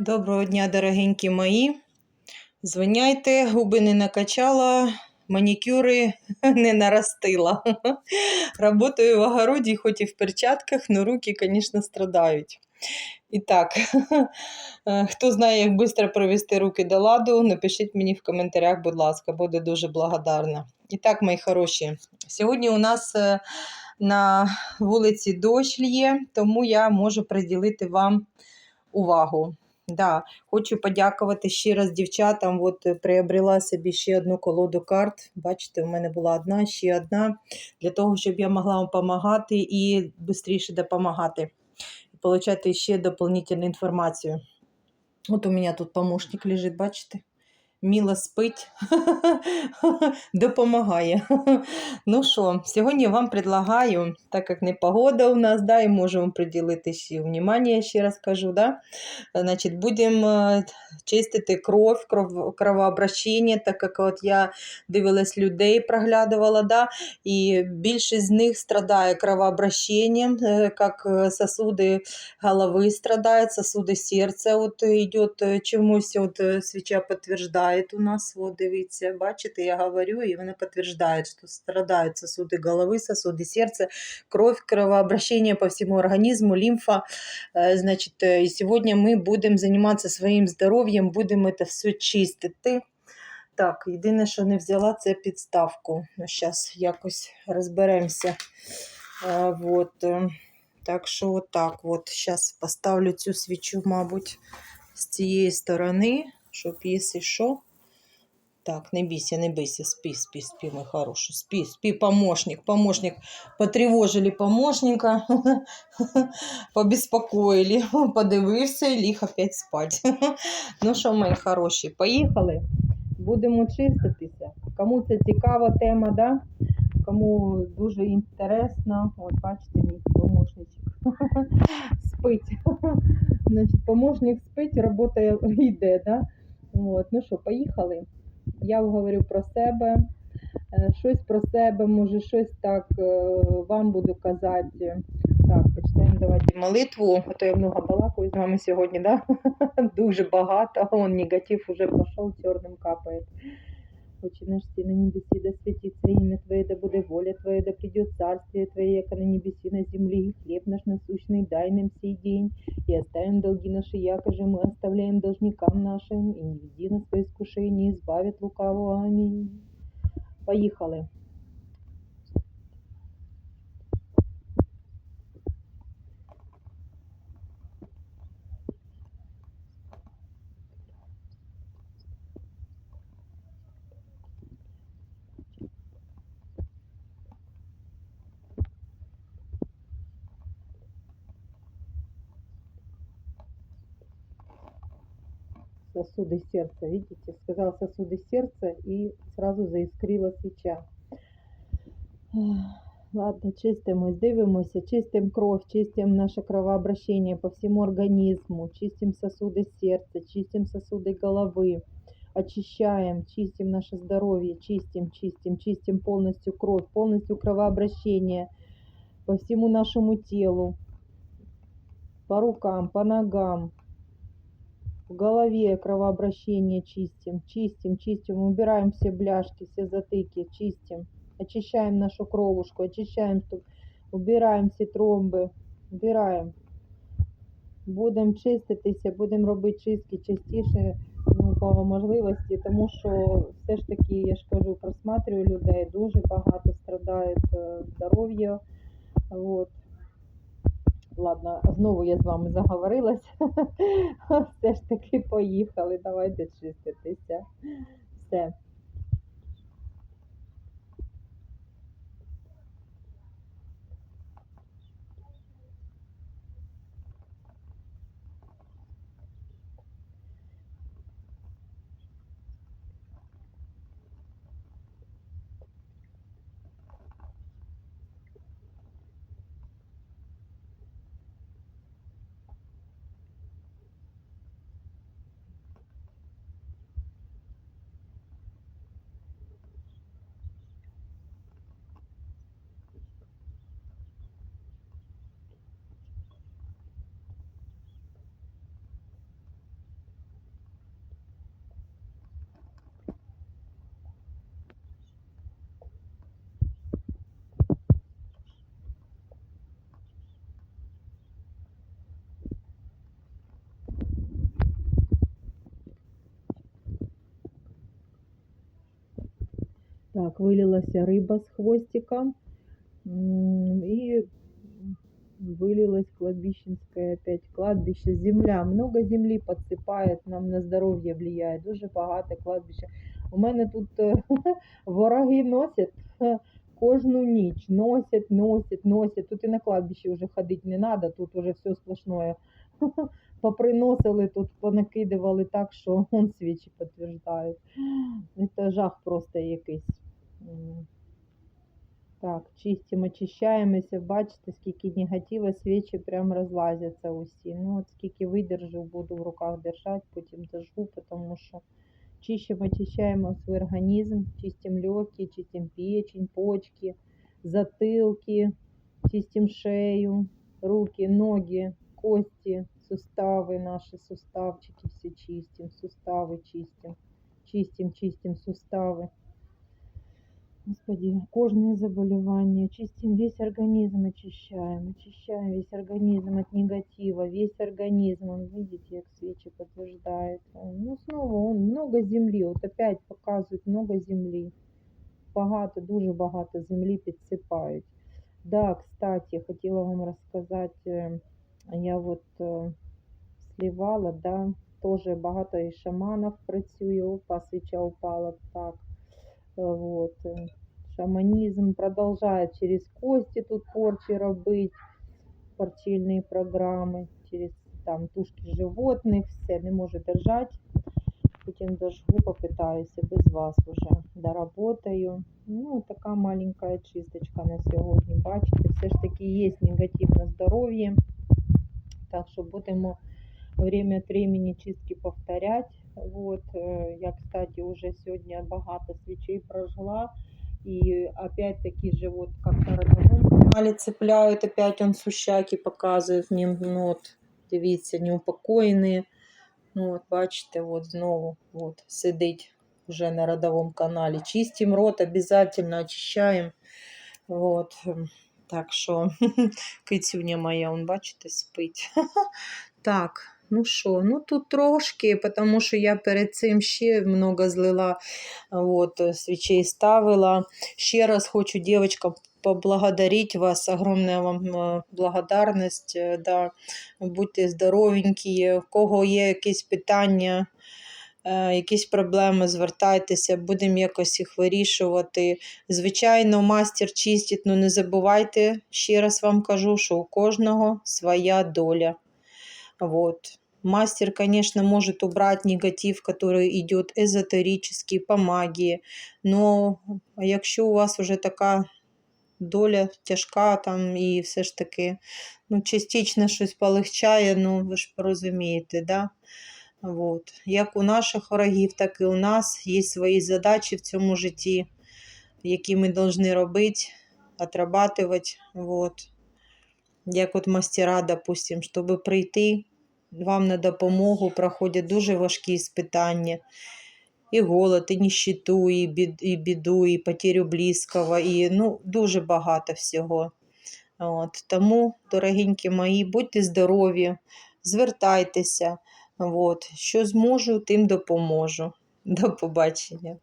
Доброго дня, дорогенькі мої. Звиняйте, губи не накачала, манікюри не наростила. Работаю в огороді, хоч і в перчатках, але руки, звісно, страдають. І так, хто знає, як швидко привести руки до ладу, напишіть мені в коментарях, будь ласка, буду дуже благодарна. І так, мої хороші, сьогодні у нас е, на вулиці дощ лє, тому я можу приділити вам увагу. Да, хочу подякувати ще раз дівчатам. От е, приобрела собі ще одну колоду карт. Бачите, у мене була одна, ще одна, для того, щоб я могла вам допомагати і швидше допомагати. отримати ще дополнительну інформацію. От у мене тут помощник лежить, бачите? Міло спить, допомагає. Ну що, сьогодні вам предлагаю, так як не погода у нас, да, і можемо приділити ще внимання, ще раз кажу, да, значить, будемо чистити кров, кров, кровообращення, так як от я дивилась людей, проглядувала, да, і більшість з них страдає кровообращением, е, як е, сосуди голови страдают, сосуди серця от йде чомусь, от е, свіча підтверждає у нас, вот дивіться, бачите, я говорю, и она подтверждает, что страдают сосуды головы, сосуды сердца, кровь, кровообращение по всему организму, лимфа. Э, значит, э, и сегодня мы будем заниматься своим здоровьем, будем это все чистити. Так, єдине, що не взяла, це підставку. Ну, Зараз якось розберемося. А, вот. Так що отак от. Зараз поставлю цю свічу, мабуть, з цієї сторони, щоб, якщо що, так, не бійся, не бійся, спи, спи, спи, мой хороший, спи, спи, помощник, помощник. Потревожили помощника, побеспокоили, подивився і ліг опять спать. Ну що, мої хороші, поїхали. Будемо чиститися. Кому це цікава тема, да? кому дуже інтересно, от бачите, мій помощничок спить. Значить, помощник спить, робота йде, да? От, ну що, поїхали я говорю про себе, е, щось про себе, може, щось так е, вам буду казати. Так, почнемо давати молитву, а то я много балакаю з вами сьогодні, да? Дуже багато, он негатив уже пішов, чорним капає. Отче наш, Ты на небеси, да светится имя Твое, да буде воля Твоя, да придет царствие Твое, яко на небеси, на земле, хлеб наш насущный дай нам сей день, и оставим долги наши, яко же мы оставляем должникам нашим, и не веди нас во искушение, избави от лукавого. Аминь. Поїхали. Сосуды сердца. Видите, сказал сосуды сердца и сразу заискрила свеча. Ладно, чистимось, дивимося, чистим кров, чистим наше кровообращение по всему организму, чистим сосуды сердца, чистим сосуды головы, очищаем, чистим наше здоровье, чистим, чистим, чистим полностью кровь, полностью кровообращение по всему нашему телу, по рукам, по ногам, в голове кровообращение чистим, чистим, чистим, убираем все бляшки, все затыки, чистим, очищаем нашу кровушку, очищаем, убираем всі тромби, убираем. Будемо чиститися, будемо робити чистки частіше ну, по можливості, тому що все ж таки, я ж кажу, просматрюю людей, дуже багато страдають е, здоров'я. Вот. Ладно, знову я з вами заговорилась. Все ж таки поїхали. Давайте чиститися. Все. Так, вылилась рыба с хвостиком. М, И вылилась кладбищенская опять кладбище. Земля. Много землі подсипает, нам на здоров'я влияє. Дуже багато кладбище. У мене тут е, вороги носять е, кожну ніч. Носять, носять, носять. Тут і на кладбище вже ходити не треба, тут уже все сплошное. Поприносили тут, понакидували так, що он свічі підтверждають. Це жах просто якийсь. М. Так, чистимо, очищаємося. Бачите, скільки негатива, свічі прям розлазяться усі. Ну, от скільки видержу, буду в руках держати, потім зажгу, тому що чищимо, очищаємо свій організм, чистимо легкі, чистимо печень, почки, затилки, чистимо шею, руки, ноги, кости, суставы наши, суставчики все чистим, суставы чистим, чистим, чистим суставы. Господи, кожные заболевания, чистим весь организм, очищаем, очищаем весь организм от негатива, весь организм, он, видите, как свечи подтверждает. Ну, снова он, много земли, вот опять показывает много земли. Багато, дуже багато землі підсипають. Да, кстати, хотіла вам розказати, е, я от е, сливала, да, теж багато і шаманів працює, опа, свіча упала, так. Е, Вот. е, Шаманізм продовжує через кості тут порчі робити, порчильні програми, через там тушки животних, все, не можу держати. Потім дожгу, попитаюся без вас уже доработаю. Ну, така маленька чисточка на сьогодні. Бачите, все ж таки є негатив на здоров'ї. Так що будемо время от времени чистки повторять. Вот, э, я, кстати, уже сегодня багато свечей прожгла. И опять-таки же вот как-то родовом канале цепляют, опять он сущаки показывает мне, ну от, дивіться. Ну, от бачите, от знову от, сидить вже на родовому каналі. Чистим рот, обязательно очищаємо. Вот. Так що, кицюня моя, он, бачите, спить. Так, ну що, ну тут трошки, тому що я перед цим ще много злила, от, свічей ставила. Ще раз хочу, дівчатка, поблагодарить вас, огромная вам е, благодарність. е, Да. Будьте здоровенькі, у кого є якісь питання, якісь проблеми, звертайтеся, будемо якось їх вирішувати. Звичайно, мастер чистить, але не забувайте, ще раз вам кажу, що у кожного своя доля. Вот. Мастер, конечно, может убрать негатив, который идет эзотерический, по магии, но якщо у вас уже така доля тяжка там і все ж таки ну, частично щось полегчає, ну ви ж порозумієте, да? Вот. Як у наших ворогів, так і у нас є свої задачі в цьому житті, які ми повинні робити, отрабатувати. Вот. Як от мастера, допустим, щоб прийти вам на допомогу, проходять дуже важкі спитання. І голод, і нищету, і, бід, і біду, і потерю близького, і ну, дуже багато всього. От. Тому, дорогенькі мої, будьте здорові, звертайтеся. От. Що зможу, тим допоможу. До побачення.